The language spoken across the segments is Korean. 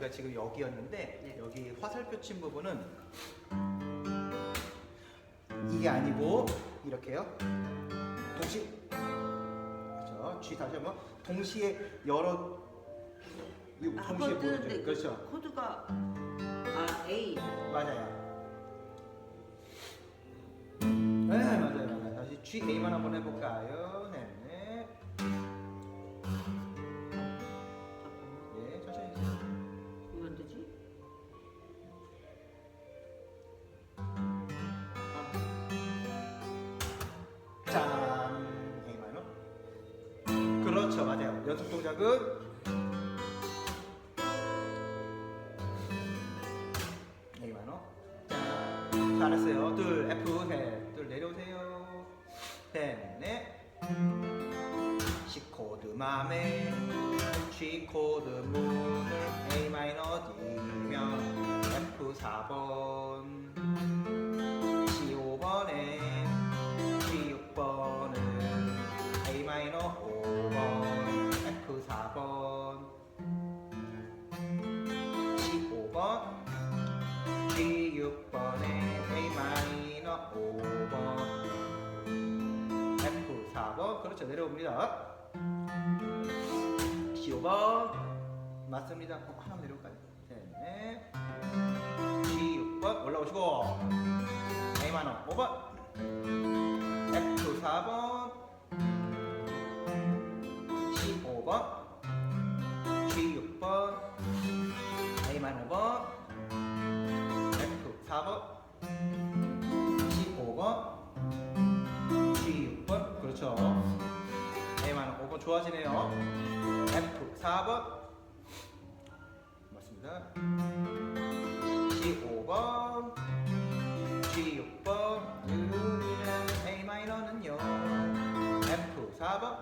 우리가 지금 여기였는데 네. 여기 화살표 친 부분은 이게 아니고 이렇게요. 동시 그렇죠. G 다시 한번 동시에 여러 이거 아, 동시에 보여줘. 네, 그렇죠. 코드가 아 A. 맞아요. 네 맞아요 맞아요. 다시 G A만 한번 해볼까요? 잘했어요. 둘 F 셋. 둘 내려오세요. 셋 넷. C 코드 맘에 G 코드 문을 A 마이너 D면 F 4번 번 그렇죠 내려옵니다. C 5번 맞습니다. 어, 하나 내려올까요? 셋넷 G 6번 올라오시고. A 마이너 5번. F 4번. C 5번. G 6번. A 마이너 5번. F 4번. C 5번. G 6번. 그렇죠. A 마이너 5번 좋아지네요. F 4번. 맞습니다. C 5번. G 6번. 우리는 A 마이너는요. F 4번.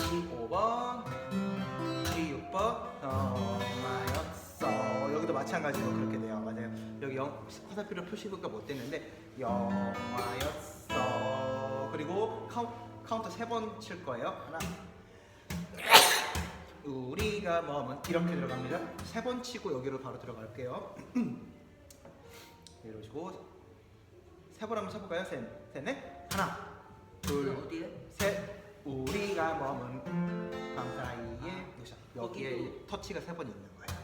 C 5번. G 6번. 영화였어. 여기도 마찬가지로 그렇게 돼요. 맞아요. 여기 영 화살표로 표시가 못 됐는데 영화였어. 그리고 카운, 카운터 세 번 칠 거예요. 하나. 우리가 머문 이렇게 들어갑니다. 세 번 치고 여기로 바로 들어갈게요. 이러시고 세 번 한번 쳐볼까요? 셋, 셋, 넷. 하나 둘 어디에? 셋. 우리가 머문 밤 사이에 여기에 거기도. 터치가 세 번 있는 거예요.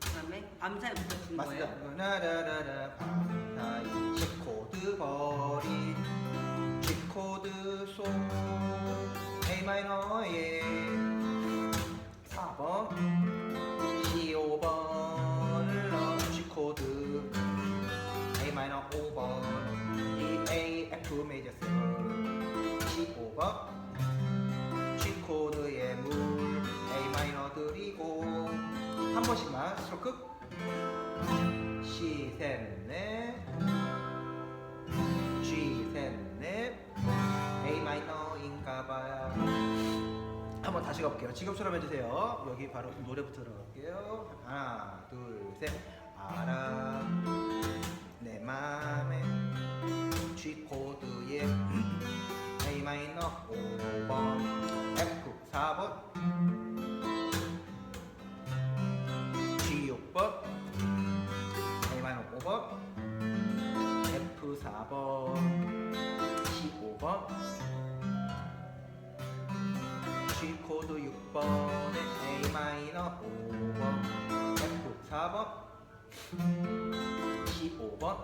그다음에 밤사이 붙여준 맞습니다. 거예요. 나라라라 밤 사이. C 코드 G 코드 솔 A 마이너의 4번 다시 가볼게요. 지금처럼 해주세요. 여기 바로 노래부터 들어갈게요. 하나 둘 셋. 알아 내 맘에 G 코드에 A 마이너 5번 F 4번 G 6번 A 마이너 5번 F 4번 6번에 A 마이너 5번 F 4번 C 5번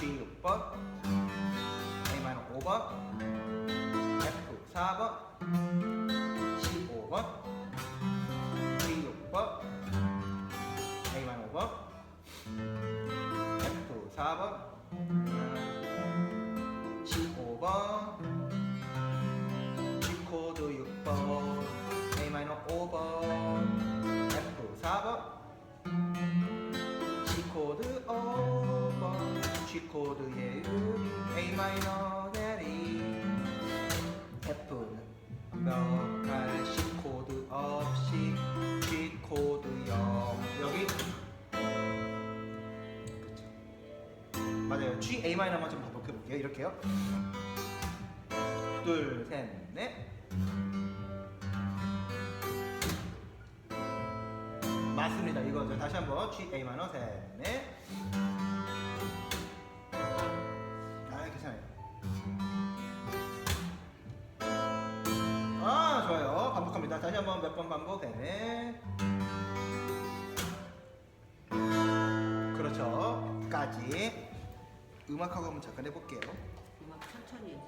G 6번 A 마이너 5번 F 4번 C 5번 G 6번 A 마이너 5번 F 4번 코드의 A 마이너 내리 F는 완벽할 C 코드 없이 G 코드 0 여기. 맞아요 G A 마이너만 좀 반복해 볼게요. 이렇게요. 둘, 셋, 넷. 맞습니다. 이거죠. 다시 한번 G A 마이너 셋, 넷. 다. 다시 한번 몇 번 반복. 네, 넷. 그렇죠. 까지. 음악하고 한번 잠깐 해볼게요. 음악 천천히. 해.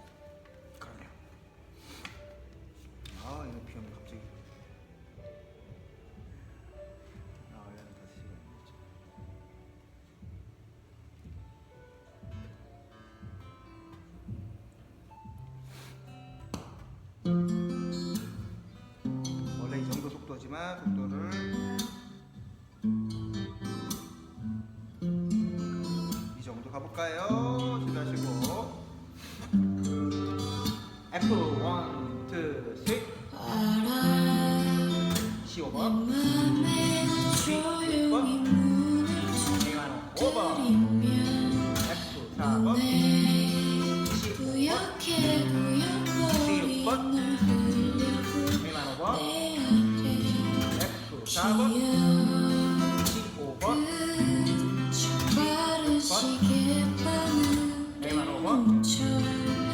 그럼요. 아, 이거 비오면 갑자기.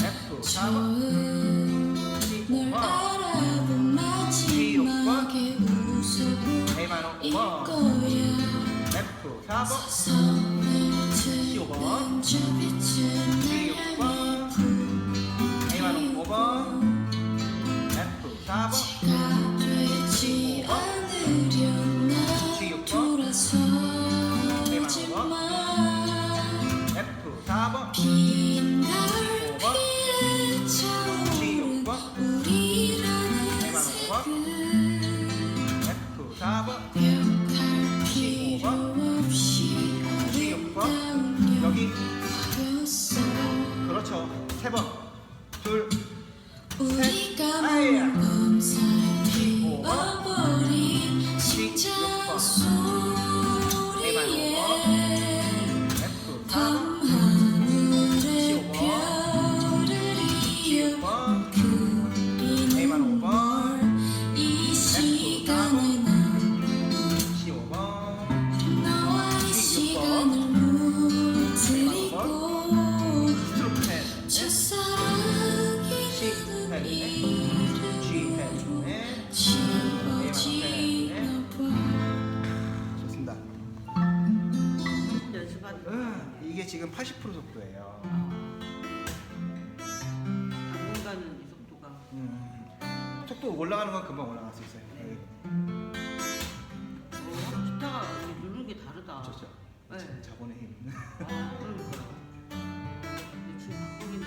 F 4번 널 15번 알아본 마지막에 웃어볼 A만 일 5번 거야 F 4번 여기. 그렇죠. 세 번 이게 지금 80% 속도예요 당분간은 이 속도가. 음, 속도 올라가는 건 금방 올라갈 수 있어요 여기. 어, 기타가 누르는 게 다르다. 좋죠 네. 자본의 힘 아, 그러니까. 근데 지금 바꾸기는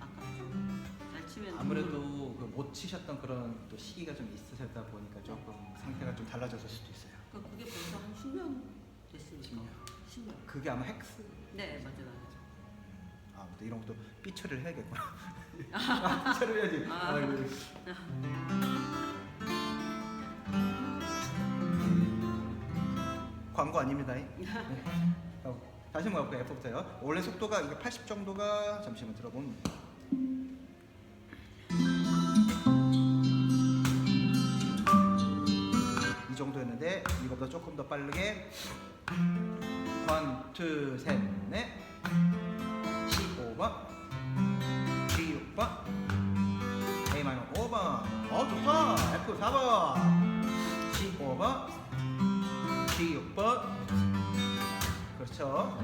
아깝죠. 잘 치면 아무래도 누르- 그못 치셨던 그런 또 시기가 좀 있으셨다 보니까 조금 상태가 좀 달라졌을 수도 있어요 그러니까 그게 벌써 한 10년 됐으니까. 10년. 그게 아마 헥스 네, 맞아요. 아, 또 이런 것도 삐처리를 해야겠구나. 아, 삐처리를 해야지. 아. 아이고. 광고 아닙니다. 네. 어, 다시 한번 가볼까요? F부터요. 원래 속도가 이게 80 정도가 잠시만 들어보면 이 정도였는데 이거보다 조금 더 빠르게 원, 투, 셋, 넷. 15번. G6번. A-5번. 어 좋다. F 4번. G5번. G6번. 그렇죠.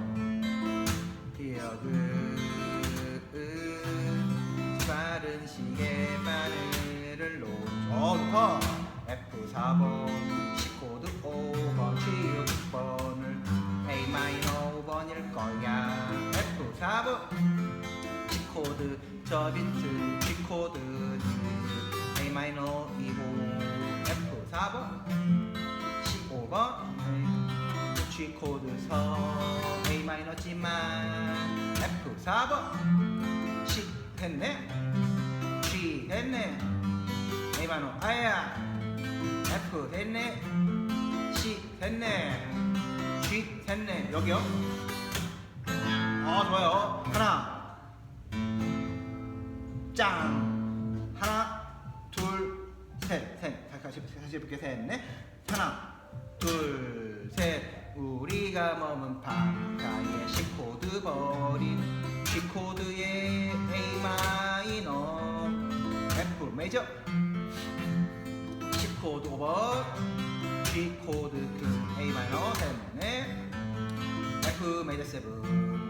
기억은 빠른 시계 바늘을 놓어 좋다. F 4번 비트 G코드 A 마이너 2호 F 4번 15번 G코드 서 A 마이너지만 F 4번 C 했네. G 했네. A 마이너 아야 F 했네. C 했네. G 했네. 여기요? 아 좋아요. 하나 짱 하나 둘셋셋. 다시 다시 해볼게 셋넷. 하나 둘 셋. 우리가 머문 밤사이에 C코드 버린 G코드의 A 마이너. F 메이저 C코드 오버 G코드 그 A 마이너. 셋넷. F 메이저 세븐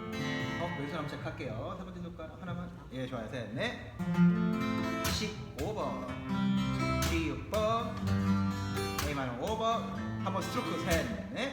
어 여기서 한번 체크할게요. 세 번째 손가락 하나만. 예 좋아요. 셋넷. C 5번. G 6번. A 마이너 5번. 한번 스트로크. 셋 넷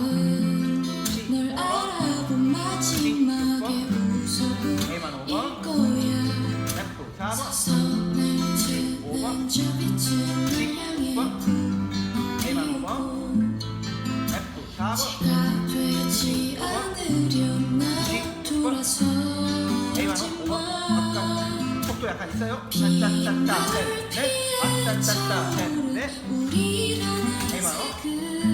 셋넷 아짠짠짠. 셋넷 우리라는 A 마이